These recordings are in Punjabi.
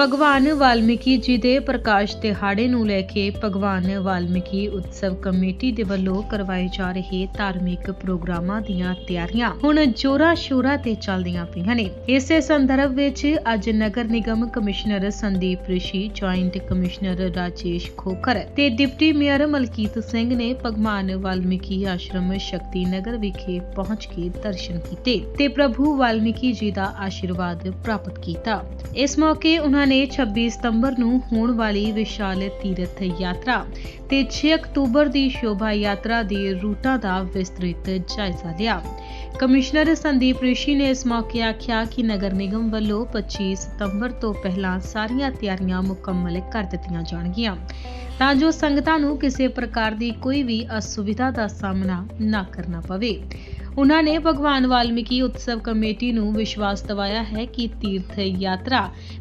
ਭਗਵਾਨ ਵਾਲਮੀਕੀ ਜੀ ਦੇ ਪ੍ਰਕਾਸ਼ ਦਿਹਾੜੇ ਨੂੰ ਲੈ ਕੇ ਭਗਵਾਨ ਵਾਲਮੀਕੀ ਉਤਸਵ ਕਮੇਟੀ ਦੇ ਵੱਲੋਂ ਕਰਵਾਏ ਜਾ ਰਹੇ ਧਾਰਮਿਕ ਪ੍ਰੋਗਰਾਮਾਂ ਦੀਆਂ ਤਿਆਰੀਆਂ ਹੁਣ ਜੋਰਾਂ ਸ਼ੋਰਾਂ ਤੇ ਚੱਲਦੀਆਂ ਪਈਆਂ ਨੇ। ਇਸੇ ਸੰਦਰਭ ਵਿੱਚ ਅੱਜ ਨਗਰ ਨਿਗਮ commissioner Sandeep Rishi, joint commissioner Rajesh Khokhar ਤੇ ਡਿਪਟੀ ਮੇਅਰ ਮਲਕੀਤ ਸਿੰਘ ਨੇ ਭਗਵਾਨ ਵਾਲਮੀਕੀ ਆਸ਼ਰਮ ਸ਼ਕਤੀ ਨਗਰ ਵਿਖੇ ਪਹੁੰਚ ਕੇ ਦਰਸ਼ਨ ਕੀਤੇ ਤੇ ਪ੍ਰਭੂ ਵਾਲਮੀਕੀ ਜੀ ਦਾ ਆਸ਼ੀਰਵਾਦ ਪ੍ਰਾਪਤ ਕੀਤਾ। ਇਸ ਮੌਕੇ ਉਹਨਾਂ ਨੇ 26 ਸਤੰਬਰ ਨੂੰ ਹੋਣ ਵਾਲੀ ਵਿਸ਼ਾਲ ਤੀਰਥ ਯਾਤਰਾ ਤੇ 6 ਅਕਤੂਬਰ ਦੀ ਸ਼ੋਭਾ ਯਾਤਰਾ ਦੇ ਰੂਟਾਂ ਦਾ ਵਿਸਤ੍ਰਿਤ ਜਾਇਜ਼ਾ ਲਿਆ। ਕਮਿਸ਼ਨਰ ਸੰਦੀਪ ਰਿਸ਼ੀ ਨੇ ਇਸ ਮੌਕੇ ਆਖਿਆ ਕਿ ਨਗਰ ਨਿਗਮ ਵੱਲੋਂ 25 ਸਤੰਬਰ ਤੋਂ ਪਹਿਲਾਂ ਸਾਰੀਆਂ ਤਿਆਰੀਆਂ ਮੁਕੰਮਲ ਕਰ ਦਿੱਤੀਆਂ ਜਾਣਗੀਆਂ। ਤਾਂ ਜੋ ਸੰਗਤਾਂ ਨੂੰ ਕਿਸੇ ਪ੍ਰਕਾਰ ਦੀ ਕੋਈ ਵੀ ਅਸੁਵਿਧਾ ਦਾ ਸਾਹਮਣਾ ਨਾ ਕਰਨਾ ਪਵੇ। ਉਨ੍ਹਾਂ ਨੇ ਭਗਵਾਨ ਵਾਲਮੀਕੀ ਉਤਸਵ ਕਮੇਟੀ ਨੂੰ ਵਿਸ਼ਵਾਸ ਦਿਵਾਇਆ ਹੈ ਕਿ ਤੀਰਥ ਯਾਤਰਾ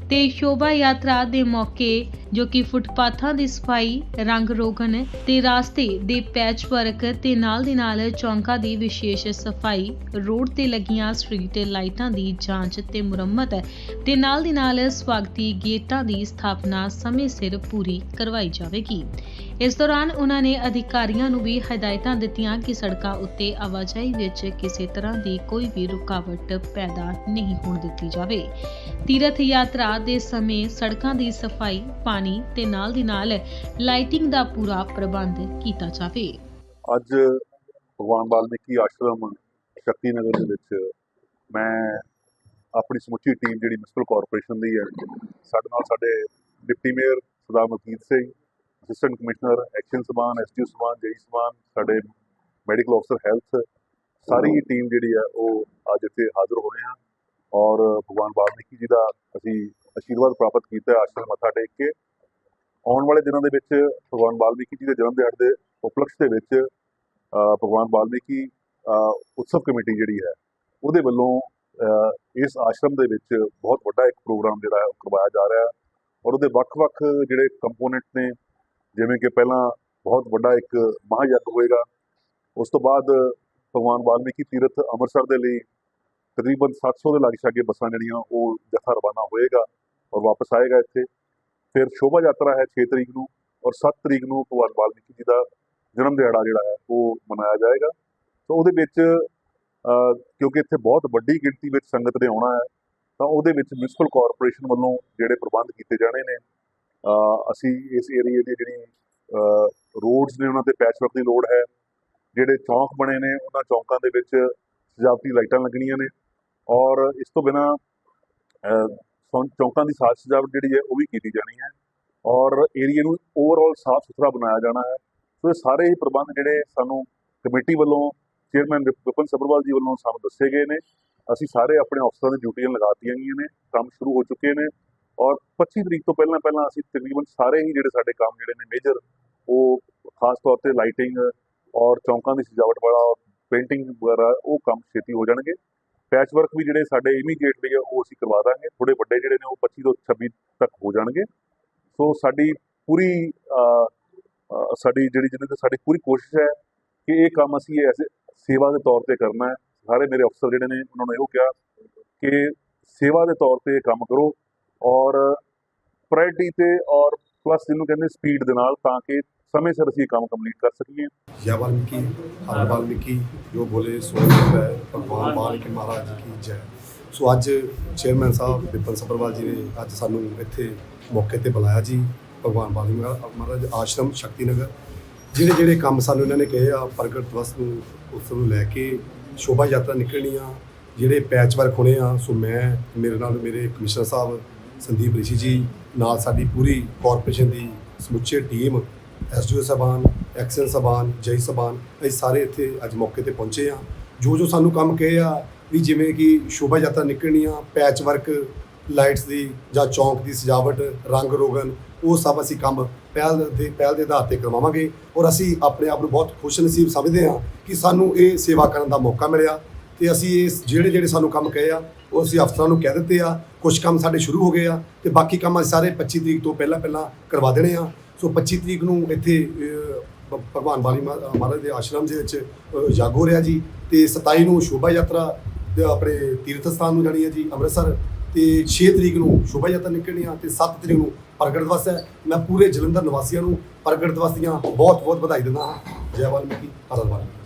ਤੇ ਸ਼ੋਭਾ ਯਾਤਰਾ ਦੇ ਮੌਕੇ, ਜੋ ਕਿ ਫੁੱਟਪਾਥਾਂ ਦੀ ਸਫ਼ਾਈ, ਰੰਗ ਰੋਗਨ ਤੇ ਰਾਸਤੇ ਦੇ ਪੈਚ ਵਰਕ ਤੇ ਨਾਲ ਦੀ ਨਾਲ ਚੌਂਕਾਂ ਦੀ ਵਿਸ਼ੇਸ਼ ਸਫ਼ਾਈ, ਰੋਡ ਤੇ ਲੱਗੀਆਂ ਸਟਰੀਟ ਲਾਈਟਾਂ ਦੀ ਜਾਂਚ ਤੇ ਮੁਰੰਮਤ ਤੇ ਨਾਲ ਦੀ ਨਾਲ ਸਵਾਗਤੀ ਗੇਟਾਂ ਦੀ ਸਥਾਪਨਾ ਸਮੇਂ ਸਿਰ ਪੂਰੀ ਕਰਵਾਈ ਜਾਵੇਗੀ। ਇਸ ਦੌਰਾਨ ਉਹਨਾਂ ਨੇ ਅਧਿਕਾਰੀਆਂ ਨੂੰ ਵੀ ਹਦਾਇਤਾਂ ਦਿੱਤੀਆਂ ਕਿ ਸੜਕਾਂ ਉੱਤੇ ਆਵਾਜਾਈ ਵਿੱਚ ਕਿਸੇ ਤਰ੍ਹਾਂ ਦੀ ਕੋਈ ਵੀ ਰੁਕਾਵਟ ਪੈਦਾ ਨਹੀਂ ਹੋਣ ਦਿੱਤੀ ਜਾਵੇ। ਤੀਰਥ ਯਾਤਰਾ ਦੇ ਸਮੇਂ ਸੜਕਾਂ ਦੀ ਸਫ਼ਾਈ, ਪਾਣੀ ਤੇ ਨਾਲ ਦੀ ਨਾਲ ਲਾਈਟਿੰਗ ਦਾ ਪੂਰਾ ਪ੍ਰਬੰਧ ਕੀਤਾ ਜਾਵੇ। ਅੱਜ ਭਗਵਾਨ ਵਾਲਮੀਕੀ ਆਸ਼ਰਮ ਸ਼ਕਤੀ ਨਗਰ ਦੇ ਵਿੱਚ ਮੈਂ ਆਪਣੀ ਸਮੁੱਚੀ ਟੀਮ ਜਿਹੜੀ ਮਿਊਨਿਸਪਲ ਕਾਰਪੋਰੇਸ਼ਨ ਦੀ ਹੈ, ਸਾਡੇ ਨਾਲ ਸਾਡੇ deputy mayor Sardar Malkit Singh assistant commissioner action ਸਮਾਨ ਐਸਟੀਓ ਸਮਾਨ, ਜੇਈ ਸਮਾਨ, ਸਾਡੇ ਮੈਡੀਕਲ ਅਫਸਰ ਹੈਲਥ ਸਾਰੀ ਹੀ ਟੀਮ ਜਿਹੜੀ ਹੈ ਉਹ ਅੱਜ ਇੱਥੇ ਹਾਜ਼ਰ ਹੋਏ ਹਾਂ ਔਰ ਭਗਵਾਨ ਵਾਲਮੀਕੀ ਜੀ ਦਾ ਅਸੀਂ ਆਸ਼ੀਰਵਾਦ ਪ੍ਰਾਪਤ ਕੀਤਾ ਹੈ ਆਸ਼ਰਮ ਮੱਥਾ ਟੇਕ ਕੇ। ਆਉਣ ਵਾਲੇ ਦਿਨਾਂ ਦੇ ਵਿੱਚ ਭਗਵਾਨ ਵਾਲਮੀਕੀ ਜੀ ਦੇ ਜਨਮ ਦਿਹਾੜ ਦੇ ਉਪਲਕਸ਼ ਦੇ ਵਿੱਚ ਭਗਵਾਨ ਵਾਲਮੀਕੀ ਉਤਸਵ ਕਮੇਟੀ ਜਿਹੜੀ ਹੈ, ਉਹਦੇ ਵੱਲੋਂ ਇਸ ਆਸ਼ਰਮ ਦੇ ਵਿੱਚ ਬਹੁਤ ਵੱਡਾ ਇੱਕ ਪ੍ਰੋਗਰਾਮ ਜਿਹੜਾ ਹੈ, ਉਹ ਕਰਵਾਇਆ ਜਾ ਰਿਹਾ ਹੈ ਔਰ ਉਹਦੇ ਵੱਖ-ਵੱਖ ਜਿਹੜੇ ਕੰਪੋਨੈਂਟ ਨੇ, ਜਿਵੇਂ ਕਿ ਪਹਿਲਾਂ ਬਹੁਤ ਵੱਡਾ ਇੱਕ ਮਹਾਯੱਗ ਹੋਏਗਾ, ਉਸ ਤੋਂ ਬਾਅਦ ਭਗਵਾਨ ਵਾਲਮੀਕੀ ਤੀਰਥ ਅੰਮ੍ਰਿਤਸਰ ਦੇ ਲਈ ਤਕਰੀਬਨ 700 ਦੇ ਲਾਗੇ ਛਾਗੇ ਬੱਸਾਂ ਜਿਹੜੀਆਂ, ਉਹ ਜਥਾ ਰਵਾਨਾ ਹੋਏਗਾ ਔਰ ਵਾਪਸ ਆਏਗਾ ਇੱਥੇ। ਫਿਰ ਸ਼ੋਭਾ ਯਾਤਰਾ ਹੈ 6 ਤਰੀਕ ਨੂੰ ਔਰ 7 ਤਰੀਕ ਨੂੰ ਭਗਵਾਨ ਵਾਲਮੀਕੀ ਜੀ ਦਾ ਜਨਮ ਦਿਹਾੜਾ ਜਿਹੜਾ ਹੈ, ਉਹ ਮਨਾਇਆ ਜਾਏਗਾ। ਸੋ ਉਹਦੇ ਵਿੱਚ ਕਿਉਂਕਿ ਇੱਥੇ ਬਹੁਤ ਵੱਡੀ ਗਿਣਤੀ ਵਿੱਚ ਸੰਗਤ ਨੇ ਆਉਣਾ ਹੈ, ਤਾਂ ਉਹਦੇ ਵਿੱਚ ਮਿਊਨਿਸਪਲ ਕਾਰਪੋਰੇਸ਼ਨ ਵੱਲੋਂ ਜਿਹੜੇ ਪ੍ਰਬੰਧ ਕੀਤੇ ਜਾਣੇ ਨੇ ਅਸੀਂ ਇਸ ਏਰੀਏ ਦੀ ਜਿਹੜੀ ਰੋਡਸ ਨੇ ਉਹਨਾਂ ਤੇ ਪੈਚ ਦੀ ਲੋੜ ਹੈ ਜਿਹੜੇ ਚੌਂਕ ਬਣੇ ਨੇ, ਉਹਨਾਂ ਚੌਂਕਾਂ ਦੇ ਵਿੱਚ ਸਜਾਵਟੀ ਲਾਈਟਾਂ ਲੱਗਣੀਆਂ ਨੇ ਔਰ ਇਸ ਤੋਂ ਬਿਨਾ ਚੌਂਕਾਂ ਦੀ ਸਾਜ ਸਜਾਵਟ ਜਿਹੜੀ ਹੈ, ਉਹ ਵੀ ਕੀਤੀ ਜਾਣੀ ਹੈ ਔਰ ਏਰੀਏ ਨੂੰ ਓਵਰਆਲ ਸਾਫ਼ ਸੁਥਰਾ ਬਣਾਇਆ ਜਾਣਾ ਹੈ। ਸੋ ਇਹ ਸਾਰੇ ਹੀ ਪ੍ਰਬੰਧ ਜਿਹੜੇ ਸਾਨੂੰ ਕਮੇਟੀ ਵੱਲੋਂ ਚੇਅਰਮੈਨ ਵਿਪਨ ਸਬਰਵਾਲ ਜੀ ਵੱਲੋਂ ਸਾਨੂੰ ਦੱਸੇ ਗਏ ਨੇ। ਅਸੀਂ ਸਾਰੇ ਆਪਣੇ ਅਫਸਰਾਂ ਦੀ ਡਿਊਟੀਆਂ ਲਗਾ ਦਿੱਤੀਆਂ ਗਈਆਂ ਨੇ, ਕੰਮ ਸ਼ੁਰੂ ਹੋ ਚੁੱਕੇ ਨੇ ਔਰ 25 ਤਰੀਕ ਤੋਂ ਪਹਿਲਾਂ ਪਹਿਲਾਂ ਅਸੀਂ ਤਕਰੀਬਨ ਸਾਰੇ ਹੀ ਜਿਹੜੇ ਸਾਡੇ ਕੰਮ ਜਿਹੜੇ ਨੇ ਮੇਜਰ ਉਹ ਖਾਸ ਤੌਰ ਤੇ ਲਾਈਟਿੰਗ ਔਰ ਚੌਂਕਾਂ ਦੀ ਸਜਾਵਟ ਵਾਲਾ ਪੇਂਟਿੰਗ ਵਗੈਰਾ, ਉਹ ਕੰਮ ਛੇਤੀ ਹੋ ਜਾਣਗੇ। ਪੈਚ ਵਰਕ ਵੀ ਜਿਹੜੇ ਸਾਡੇ ਇਮੀਡੀਏਟਲੀ ਆ, ਉਹ ਅਸੀਂ ਕਰਵਾ ਦਾਂਗੇ। ਥੋੜੇ ਵੱਡੇ ਜਿਹੜੇ ਨੇ, ਉਹ 25 ਤੋਂ 26 ਤੱਕ ਹੋ ਜਾਣਗੇ। ਸੋ ਸਾਡੀ ਪੂਰੀ ਸਾਡੀ ਜਿਹੜੀ ਜਿਹਦੇ ਤੇ ਸਾਡੀ ਪੂਰੀ ਕੋਸ਼ਿਸ਼ ਹੈ ਕਿ ਇਹ ਕੰਮ ਅਸੀਂ ਐਸੇ ਸੇਵਾ ਦੇ ਤੌਰ ਤੇ ਕਰਨਾ ਹੈ। ਸਾਰੇ ਮੇਰੇ ਅਫਸਰ ਜਿਹੜੇ ਨੇ, ਉਹਨਾਂ ਨੂੰ ਇਹੋ ਕਿਹਾ ਕਿ ਸੇਵਾ ਦੇ ਤੌਰ ਤੇ ਇਹ ਕੰਮ ਕਰੋ ਔਰ ਪ੍ਰਾਇਰਟੀ ਤੇ ਔਰ ਪਲੱਸ ਜਿਹਨੂੰ ਕਹਿੰਦੇ ਸਪੀਡ ਦੇ ਨਾਲ ਤਾਂ ਕਿ ਸਮੇਂ ਸਿਰ ਅਸੀਂ ਇਹ ਕੰਮ ਕੰਪਲੀਟ ਕਰ ਸਕੀਏ या वाल्मीकि हर वाल्मीकि जो बोले सो है ਭਗਵਾਨ ਵਾਲਮੀਕੀ ਮਹਾਰਾਜ ਕੀ ਜੈ ਸੋ ਅੱਜ ਚੇਅਰਮੈਨ ਸਾਹਿਬ ਵਿਪਨ ਸਬਰਵਾਲ ਜੀ ਨੇ ਅੱਜ ਸਾਨੂੰ ਇੱਥੇ ਮੌਕੇ ਤੇ ਬੁਲਾਇਆ ਜੀ ਭਗਵਾਨ ਵਾਲਮੀਕੀ ਮਹਾ- ਮਹਾਰਾਜ ਆਸ਼ਰਮ ਸ਼ਕਤੀ ਨਗਰ ਜਿਹੜੇ ਜਿਹੜੇ ਕੰਮ ਸਾਨੂੰ ਇਹਨਾਂ ਨੇ ਕਹੇ ਆ ਪ੍ਰਗਟ ਦਿਵਸ ਨੂੰ ਉਸ ਨੂੰ ਲੈ ਕੇ ਸ਼ੋਭਾ ਯਾਤਰਾ ਨਿਕਲਣੀ ਆ ਜਿਹੜੇ ਪੈਚ ਵਰਕ ਹੋਣੇ ਆ ਸੋ ਮੈਂ ਮੇਰੇ ਨਾਲ ਮੇਰੇ ਕਮਿਸ਼ਨਰ ਸਾਹਿਬ ਸੰਦੀਪ ਰਿਸ਼ੀ ਜੀ ਨਾਲ ਸਾਡੀ ਪੂਰੀ ਕਾਰਪੋਰੇਸ਼ਨ ਦੀ ਸਮੁੱਚੇ ਟੀਮ ਐਸਡੀਓ ਸਾਹਿਬਾਨ, ਐਕਸਨ ਸਾਹਿਬਾਨ, ਜੈ ਸਾਹਿਬਾਨ, ਅਸੀਂ ਸਾਰੇ ਇੱਥੇ ਅੱਜ ਮੌਕੇ ਤੇ ਪਹੁੰਚੇ ਆ ਜੋ ਜੋ ਸਾਨੂੰ ਕੰਮ ਕਹੇ ਆ, ਵੀ ਜਿਵੇਂ ਕਿ ਸ਼ੋਭਾ ਯਾਤਰਾ ਨਿਕਲਣੀ ਆ ਪੈਚ ਵਰਕ ਲਾਈਟਸ ਦੀ ਜਾਂ ਚੌਂਕ ਦੀ ਸਜਾਵਟ, ਰੰਗ ਰੋਗਨ, ਉਹ ਸਭ ਅਸੀਂ ਕੰਮ ਪਹਿਲ ਦੇ ਪਹਿਲ ਦੇ ਆਧਾਰ ਤੇ ਕਰਵਾਵਾਂਗੇ ਔਰ ਅਸੀਂ ਆਪਣੇ ਆਪ ਨੂੰ ਬਹੁਤ ਖੁਸ਼ ਨਸੀਬ ਸਮਝਦੇ ਹਾਂ ਕਿ ਸਾਨੂੰ ਇਹ ਸੇਵਾ ਕਰਨ ਦਾ ਮੌਕਾ ਮਿਲਿਆ ਤੇ ਅਸੀਂ ਇਸ ਜਿਹੜੇ ਜਿਹੜੇ ਸਾਨੂੰ ਕੰਮ ਕਹੇ ਆ, ਉਹ ਅਸੀਂ ਅਫਸਰਾਂ ਨੂੰ ਕਹਿ ਦਿੱਤੇ ਆ। ਕੁਝ ਕੰਮ ਸਾਡੇ ਸ਼ੁਰੂ ਹੋ ਗਏ ਆ ਤੇ ਬਾਕੀ ਕੰਮ ਅਸੀਂ ਸਾਰੇ 25 ਤਰੀਕ ਤੋਂ ਪਹਿਲਾਂ ਪਹਿਲਾਂ ਕਰਵਾ ਦੇਣੇ ਆ। ਸੋ 25 ਤਰੀਕ ਨੂੰ ਇੱਥੇ ਭਗਵਾਨ ਬਾਲੀ ਮਹਾ- ਮਹਾਰਾਜ ਦੇ ਆਸ਼ਰਮ ਦੇ ਵਿੱਚ ਅਹ, ਹੋ ਰਿਹਾ ਜੀ। ਤੇ 27 ਨੂੰ ਸ਼ੋਭਾ ਯਾਤਰਾ ਆਪਣੇ ਤੀਰਥ ਸਥਾਨ ਨੂੰ ਜਾਣੀ ਹੈ ਜੀ ਅੰਮ੍ਰਿਤਸਰ। ਤੇ 6 ਤਰੀਕ ਨੂੰ ਸ਼ੋਭਾ ਯਾਤਰਾ ਨਿਕਲਣੀ ਆ ਤੇ 7 ਤਰੀਕ ਨੂੰ ਪ੍ਰਗਟ ਦਿਵਸ ਹੈ। ਮੈਂ ਪੂਰੇ ਜਲੰਧਰ ਨਿਵਾਸੀਆਂ ਨੂੰ ਪ੍ਰਗਟ ਦਿਵਸ ਦੀਆਂ ਬਹੁਤ ਬਹੁਤ ਵਧਾਈ ਦਿੰਦਾ ਹਾਂ। ਜੈ ਵਾਲਮੀਕੀ ਹਰ ਵਾਲਮੀਕੀ।